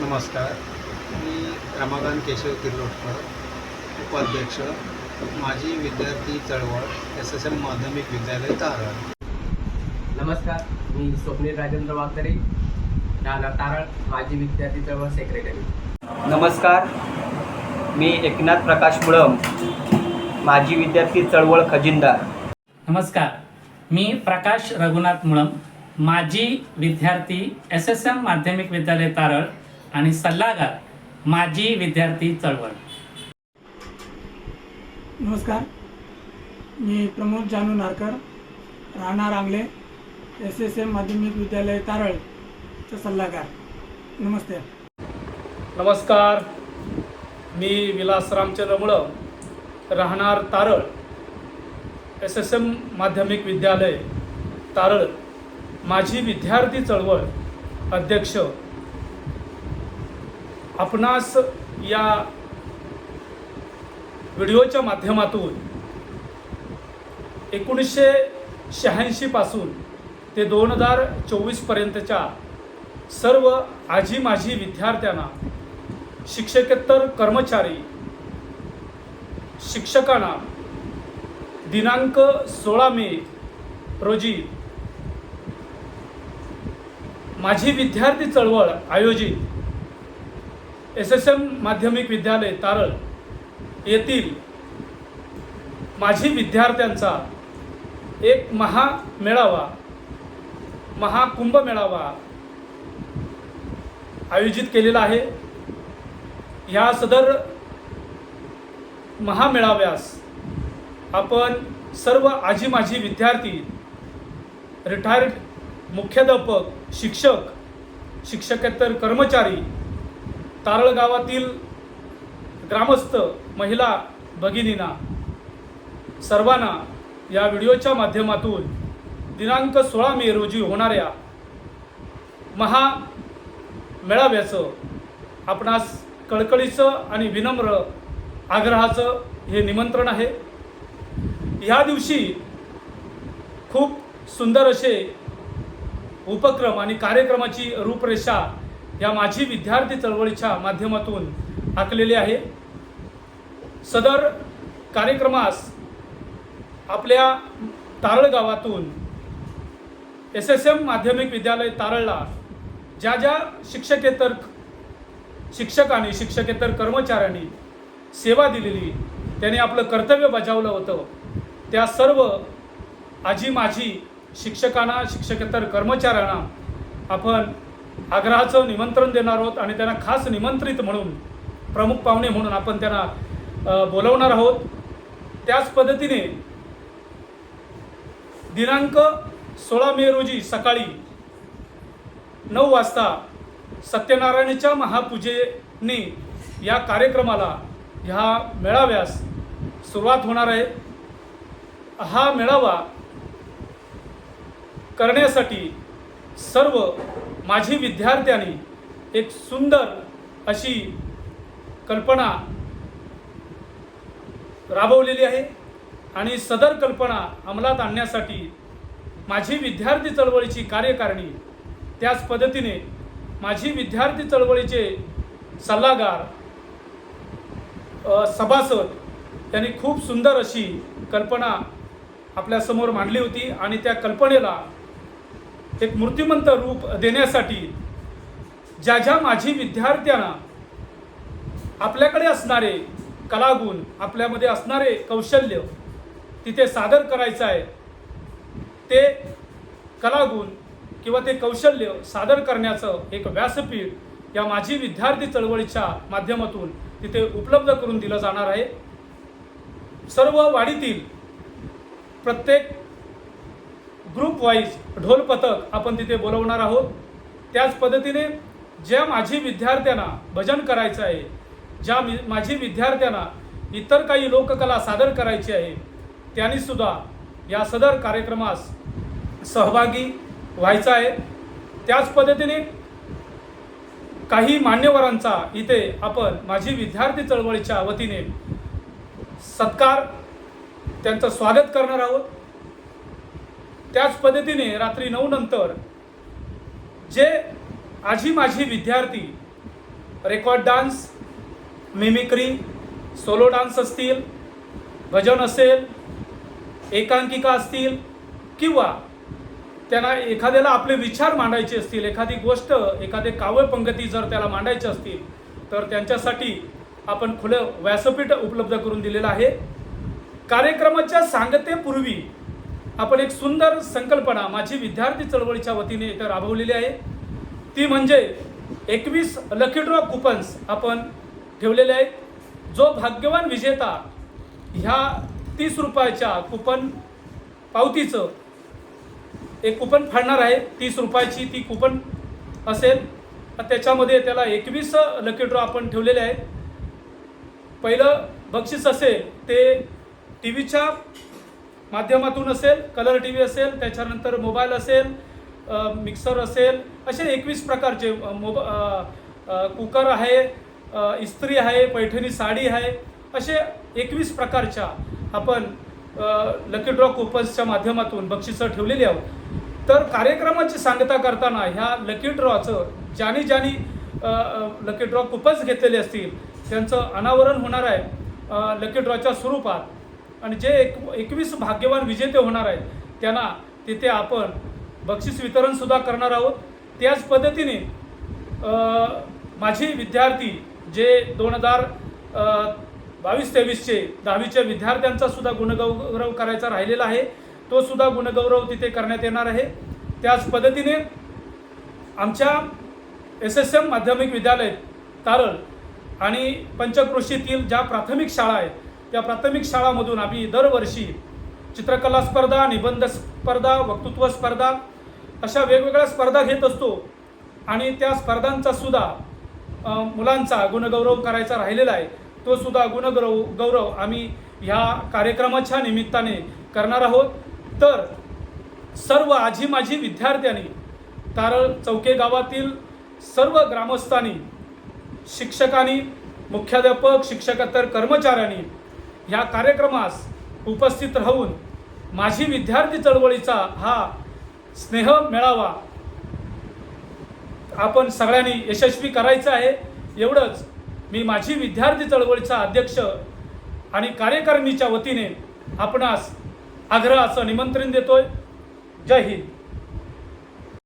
नमस्कार. मी रमाकांत केशव किर्लोटकर उपाध्यक्ष. माजी विद्यार्थी चळवळ एस एस एम माध्यमिक विद्यालय तारळ नमस्कार मी स्वप्नील राजेंद्र वागदरे राहणार तारळ माजी विद्यार्थी चळवळ सेक्रेटरी नमस्कार मी एकनाथ प्रकाश मुळम माजी विद्यार्थी चळवळ खजिनदार. नमस्कार मी प्रकाश रघुनाथ मुळम माजी विद्यार्थी एस एस एम माध्यमिक विद्यालय तारळ आणि सल्लागार माजी विद्यार्थी चळवळ. नमस्कार. मी प्रमोद जानू नारकर राहणार आंगले एस एस एम माध्यमिक विद्यालय तारळचा सल्लागार. नमस्ते. नमस्कार. मी विलास रामचंद्र मुळं राहणार तारळ एस एस एम माध्यमिक विद्यालय तारळ. माझी विद्यार्थी चळवळ अध्यक्ष आपणास या व्हिडिओच्या माध्यमातून एकोणीसशे शहाऐंशीपासून ते दोन हजार चोवीसपर्यंतच्या सर्व आजी माझी विद्यार्थ्यांना शिक्षकेतर कर्मचारी शिक्षकांना दिनांक सोळा मे रोजी माझी विद्यार्थी चळवळ आयोजित एस एस एम माध्यमिक विद्यालय तारळ येथील माझी विद्यार्थ्यांचा एक महामेळावा महाकुंभ मेळावा आयोजित केलेला आहे. ह्या सदर महामेळाव्यास आपण सर्व आजी माझी विद्यार्थी रिटायर्ड मुख्याध्यापक शिक्षक शिक्षकेतर कर्मचारी तारळ गावातील ग्रामस्थ महिला भगिनींना सर्वांना या व्हिडिओच्या माध्यमातून दिनांक सोळा मे रोजी होणाऱ्या महा मेळाव्याचं आपणास कळकळीचं आणि विनम्र आग्रहाचं हे निमंत्रण आहे. ह्या दिवशी खूप सुंदर असे उपक्रम आणि कार्यक्रमाची रूपरेषा या माझी विद्यार्थी चळवळीच्या माध्यमातून आखलेली आहे. सदर कार्यक्रमास आपल्या तारळ गावातून एस एस एम माध्यमिक विद्यालय तारळला ज्या ज्या शिक्षकेतर शिक्षकांनी शिक्षकेतर कर्मचाऱ्यांनी सेवा दिलेली त्यांनी आपलं कर्तव्य बजावलं होतं. त्या सर्व आजी माझी शिक्षकांना शिक्षकेतर कर्मचाऱ्यांना आपण आग्रहाचं निमंत्रण देणार आहोत आणि त्यांना खास निमंत्रित म्हणून प्रमुख पाहुणे म्हणून आपण त्यांना बोलवणार आहोत. त्याच पद्धतीने दिनांक सोळा मे रोजी सकाळी नऊ वाजता सत्यनारायणच्या महापूजेने या कार्यक्रमाला ह्या मेळाव्यास सुरुवात होणार आहे. हा मेळावा करण्यासाठी सर्व माझी विद्यार्थ्यांनी एक सुंदर अशी कल्पना राबवलेली आहे आणि सदर कल्पना अंमलात आणण्यासाठी माझी विद्यार्थी चळवळीची कार्यकारिणी त्याच पद्धतीने माझी विद्यार्थी चळवळीचे सल्लागार सभासद यांनी खूप सुंदर अशी कल्पना आपल्यासमोर मांडली होती आणि त्या कल्पनेला एक मूर्तिमंत रूप देण्यासाठी ज्या ज्या माझी विद्यार्थ्यांना आपल्याकडे असणारे कलागुण आपल्यामध्ये असणारे कौशल्य तिथे सादर करायचं आहे ते कलागुण किंवा ते कौशल्य सादर करण्याचं एक व्यासपीठ या माझी विद्यार्थी चळवळीच्या माध्यमातून तिथे उपलब्ध करून दिलं जाणार आहे. सर्व वाडीतील प्रत्येक ग्रुप वाईज ढोल पथक आपण तिथे बोलवणार आहोत. त्याच पद्धतीने ज्या माझी विद्यार्थ्यांना भजन करायचं आहे ज्या मी माझी विद्यार्थ्यांना इतर काही लोककला सादर करायची आहे त्यांनीसुद्धा या सदर कार्यक्रमास सहभागी व्हायचं आहे. त्याच पद्धतीने काही मान्यवरांचा इथे आपण माझी विद्यार्थी चळवळीच्या वतीने सत्कार त्यांचं स्वागत करणार आहोत. त्याच पद्धतीने रात्री नऊ नंतर जे आजी माझी विद्यार्थी record dance mimicry solo dance असतील भजन असेल एकांकिका असतील किंवा त्यांना एखाद्याला आपले विचार मांडायचे असतील एखादी गोष्ट एखादे काव्य पंगती जर त्याला मांडायचे असतील तर त्यांच्यासाठी आपण खुलं व्यासपीठ उपलब्ध करून दिलेलं आहे. कार्यक्रमाच्या सांगतेपूर्वी आपण एक सुंदर संकल्पना माझी विद्यार्थी चळवळीच्या वतीने इथं राबवलेली आहे. ती म्हणजे एकवीस लकी ड्रॉ कुपन्स आपण ठेवलेले आहेत. जो भाग्यवान विजेता ह्या तीस रुपयाच्या कुपन पावतीचं एक कुपन फाडणार आहे. तीस रुपयाची ती कुपन असेल. त्याच्यामध्ये त्याला एकवीस लकी ड्रॉ आपण ठेवलेले आहेत. पहिलं बक्षीस असेल ते टी व्हीच्या माध्यमातून असेल कलर टी व्ही असेल त्याच्यानंतर मोबाईल असेल मिक्सर असेल असे एकवीस प्रकारचे मोब कुकर आहे इस्त्री आहे पैठणी साडी आहे असे एकवीस प्रकारच्या आपण लकी ड्रॉ कुपन्सच्या माध्यमातून बक्षिसं ठेवलेली आहोत. तर कार्यक्रमाची सांगता करताना ह्या लकी ड्रॉचं ज्यानी ज्यानी लकी ड्रॉ कुपन्स घेतलेले असतील त्यांचं अनावरण होणार आहे लकी ड्रॉच्या स्वरूपात. आणि जे एक एकवीस भाग्यवान विजेते होणार आहेत त्यांना तिथे आपण बक्षीस वितरणसुद्धा करणार आहोत. त्याच पद्धतीने माझी माझे विद्यार्थी जे दोन हजार बावीस तेवीसचे दहावीच्या विद्यार्थ्यांचा सुद्धा गुणगौरव करायचा राहिलेला आहे. तो सुद्धा गुणगौरव तिथे करण्यात येणार आहे. त्याच पद्धतीने आमच्या एस एस एम माध्यमिक विद्यालय तारळ आणि पंचक्रोशीतील ज्या प्राथमिक शाळा आहेत त्या प्राथमिक शाळामधून आम्ही दरवर्षी चित्रकला स्पर्धा निबंध स्पर्धा वक्तृत्व स्पर्धा अशा वेगवेगळ्या स्पर्धा घेत असतो. आणि त्या स्पर्धांचा सुद्धा मुलांचा गुणगौरव करायचा राहिलेला आहे. तो सुद्धा गुणगौरव गौरव आम्ही ह्या कार्यक्रमाच्या निमित्ताने करणार आहोत. तर सर्व आजी माझी विद्यार्थ्यांनी तारळ चौके गावातील सर्व ग्रामस्थांनी शिक्षकांनी मुख्याध्यापक शिक्षकेतर कर्मचाऱ्यांनी ह्या कार्यक्रमास उपस्थित राहून माझी विद्यार्थी चळवळीचा हा स्नेह मेळावा आपण सगळ्यांनी यशस्वी करायचं आहे. एवढंच मी माझी विद्यार्थी चळवळीचा अध्यक्ष आणि कार्यकारिणीच्या वतीने आपणास आग्रहाचं निमंत्रण देतोय. जय हिंद.